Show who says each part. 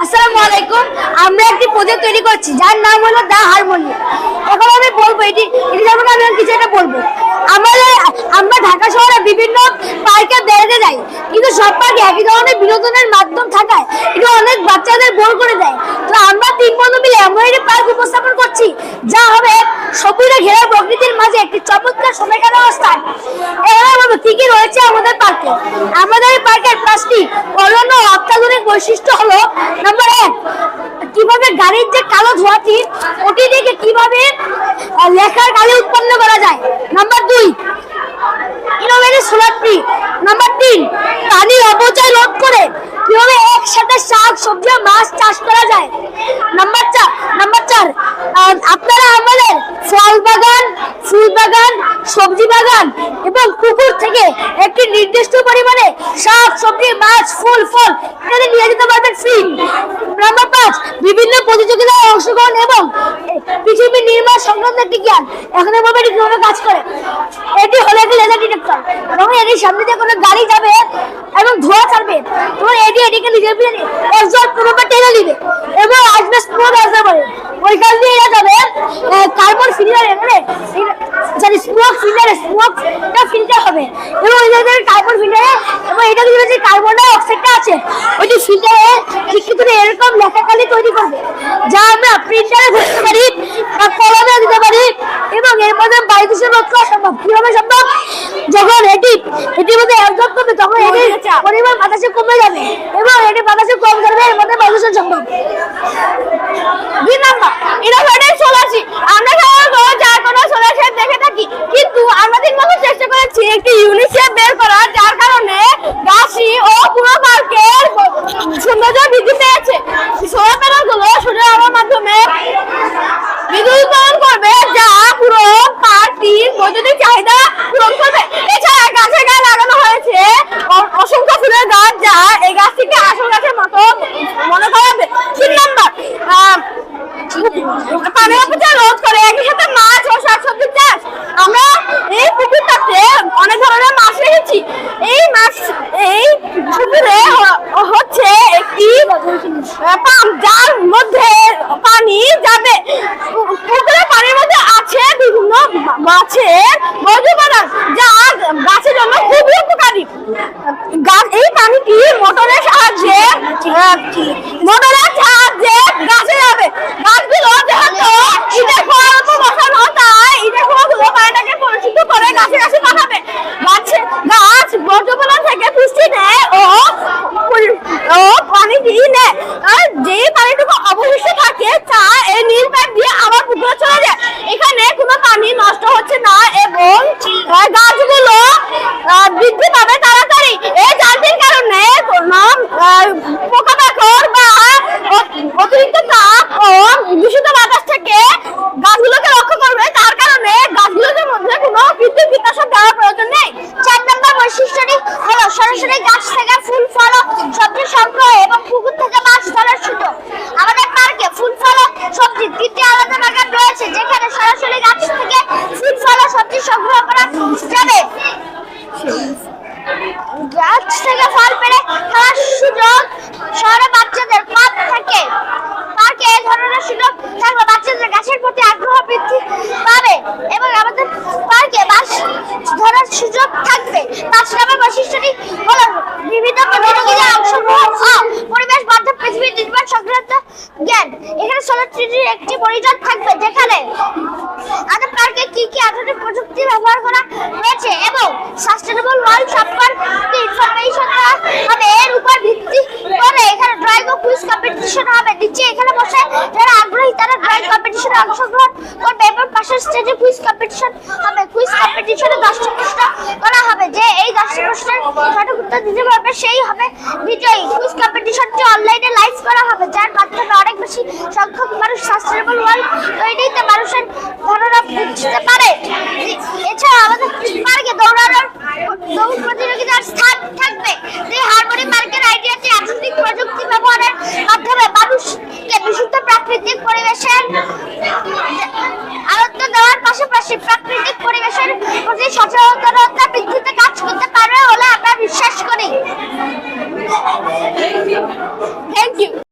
Speaker 1: আসসালামু আলাইকুম। আমরা একটি প্রজেক্ট তৈরি করছি, যার নাম হলো দা হারমোনি এখন আমি বলব, এটি এটি সম্পর্কে আমি কিছু একটা বলব, আমাদের আমরা ঢাকা শহরে বিভিন্ন পার্কে বেড়াতে যাই, কিন্তু সব পার্কে একই ধরনের বিনোদনের মাধ্যম থাকায় এটা অনেক বাচ্চাদের বোর করে দেয়। তো আমরা তিন বন্ধু মিলে এমন একটি পার্ক উপস্থাপন করছি, যা হবে সবুজে ঘেরা প্রকৃতির মাঝে একটি চমৎকার সময় কাটানোর স্থান বলব, কি কি রয়েছে আমাদের পার্কে? আমাদের পার্কের পাঁচটি অনন্য অত্যাধুনিক বৈশিষ্ট্য হলো নাম্বার এক, কীভাবে গাড়ির যে কালো ধোঁয়াটি, ওটি থেকে কীভাবে লেখার কালি উৎপন্ন করা যায়। নাম্বার দুই অপচয় রোধ করে একসাথে শাক, সবজি মাছ চাষ করা যায়। চার চার আপনারা আমাদের ফল বাগান, ফুল বাগান, সবজি বাগান এবং পুকুর থেকে একটি নির্দিষ্ট পরিমাণে শাক সবজি, মাছ, ফুল, ফল ইত্যাদি নিয়ে যেতে পারবেন ফ্রি নাম্বার পাঁচ বিভিন্ন প্রতিযোগিতায় অংশগ্রহণ এবং পৃথিবী নির্মাণ সংক্রান্ত একটি জ্ঞান। এখন বলব এটি কীভাবে কাজ করে? এটি হলো একটি লেজার ডিটেক্টর এবং এটির সামনে দিয়ে কোনো গাড়ি যাবে এবং ধোঁয়া ছাড়বে এবং এটি এটিকে নিজের পিছনে একজন পুরোটা টেনে দিবে এবং আসবে স্মোক আসতে পারে ওইখান দিয়ে এরা যাবে। কার্বন ফিল্টার এখানে সরি স্মোক ফিল্টারে স্মোকটা ফিল্টার হবে। এবং জায়গায় কার্বন ফিল্টারে এবং এটা দিয়ে যে কার্বন ডাই অক্সাইডটা আছে ওইটি ফিল্টারে ঠিক কিন্তু এরকম লেখাকালি তৈরি করবে, যা আমরা প্রিন্টারে ঘুরতে পারি, বা কলমে দিতে পারি, এবং এর মধ্যে বায়ু দূষণ রোধ সম্ভব। কীভাবে সম্ভব? যখন এটি, এটির মধ্যে অ্যাবজর্ব এটির পরিমাণ বাতাসে কমে যাবে। এবং এটি বাতাসে কম করবে, এর মধ্যে বায়ু দূষণ সম্ভব। দুই নাম্বার ইনোভেটিভ সোলার আমরা সাধারণত যা কোনো সোলার দেখে থাকি, কিন্তু আমরা তিন বছর চেষ্টা করেছি একটি ইউনিক শেপ বের করার যার কারণে গাছি ও পুরো পার্কের সৌন্দর্য বৃদ্ধি পেয়েছে সোলার প্যানেলগুলো সূর্যের আলোর মাধ্যমে বিদ্যুৎ উৎপাদন করবে যা পুরো পার্কটির বৈদ্যুতিক চাহিদা পূরণ করবে এছাড়া গাছের গায়ে লাগানো হয়েছে অ- অসংখ্য ফুলের গাছ যা এই গাছটিকে আসল গাছের মতো মনে করাবে তিন নম্বর করে শাকসবজি চাষ। আমরা এই ধরনের মাছ রেখেছি। এই মাছ, এই পুকুরে হচ্ছে একটি পাম্প যার মধ্যে পানি যাবে। পুকুরে পানির মধ্যে আছে বিভিন্ন মাছের মজুবাদান যা গাছের জন্য গাছ কি? মোটরের সাহায্যে আহ, মোটরের সাহায্যে গাছে যাবে গাছগুলো যেহেতু ইটের খোয়ার উপর বসানো তাই ইটের খোয়াগুলো পানিটাকে পরিশুদ্ধ করে গাছে গাছে পাঠাবে গাছে গাছ বর্জ্যপনা থেকে পুষ্টি নেয় ও পরি- ও পানি দিয়ে নেয় আর যে পানিটুকু অবশিষ্ট থাকে তা এই নীল পাইপ দিয়ে আবার পুকুরে চলে যায় এখানে কোনো পানি নষ্ট হচ্ছে না এবং আহ, গাছগুলো আহ, বৃদ্ধি পাবে তাড়াতাড়ি এই জালটির কারণে কোনো আহ, পোকামাকড় বা অ- অতিরিক্ত তাপ ও দূষিত বাতাস থেকে গাছগুলোকে রক্ষা করবে তার কারণে গাছগুলোর মধ্যে কোনো বিদ্যুৎ বিকাশক দেওয়ার প্রয়োজন নেই চার নম্বর বৈশিষ্ট্যটি হলো গাছ থেকে ফুল ফল সবজি সংগ্রহ এবং পুকুর থেকে মাছ ধরার সুযোগ। আমাদের পার্কে ফুল ফল সবজি তিনটি আলাদা বাগান রয়েছে, যেখানে সরাসরি গাছ থেকে ফুল ফল ও সবজি সংগ্রহ করা যাবে গাছ থেকে ফল পেরে খাওয়ার সুযোগ শহরে বাচ্চাদের কম থাকে পার্কে এই ধরনের সুযোগ থাকলে বাচ্চাদের গাছের প্রতি আগ্রহ বৃদ্ধি পাবে এবং আমাদের পার্কে মাছ ধরার সুযোগ থাকবে পাঁচ নম্বর বৈশিষ্ট্যটি হলো বিভিন্ন প্রতিযোগিতায় অংশগ্রহণ ও পরিবেশ বান্ধব পৃথিবী নির্মাণ সংক্রান্ত জ্ঞান এখানে সোলার ট্রিটির একটি মনিটর থাকবে যেখানে আমাদের পার্কে কি কি আধুনিক প্রযুক্তি ব্যবহার করা হয়েছে এবং সাস্টেনেবল ওয়ার্ল্ড সম্পর্কে ইনফরমেশন হবে এর উপর ভিত্তি করে এখানে ড্রয়িং ও কুইজ কম্পিটিশন হবে নিচে এখানে বসে যারা আগ্রহী তারা ড্রয়িং কম্পিটিশনে অংশগ্রহণ করবে এবং পাশের স্টেজে কুইজ কম্পিটিশন হবে। কুইজ কম্পিটিশনে দশটি প্রশ্ন করা হবে। যে এই দশটি প্রশ্নের সঠিক উত্তর দিতে পারবে, সেই হবে বিজয়ী। কুইজ কম্পিটিশনটি অনলাইনে লাইভ করা হবে, যার মাধ্যমে অনেক বেশি সংখ্যক মানুষ সাস্টেনেবল ওয়ার্ল্ড তৈরিতে মানুষের ধারণা বুঝতে পারে। এছাড়া আমাদের পার্কে দৌড়ানোর দৌড় প্রতিযোগিতার স্থান থাকবে। পাশাপাশি প্রাকৃতিক পরিবেশের প্রতি সচেতনতা বৃদ্ধিতে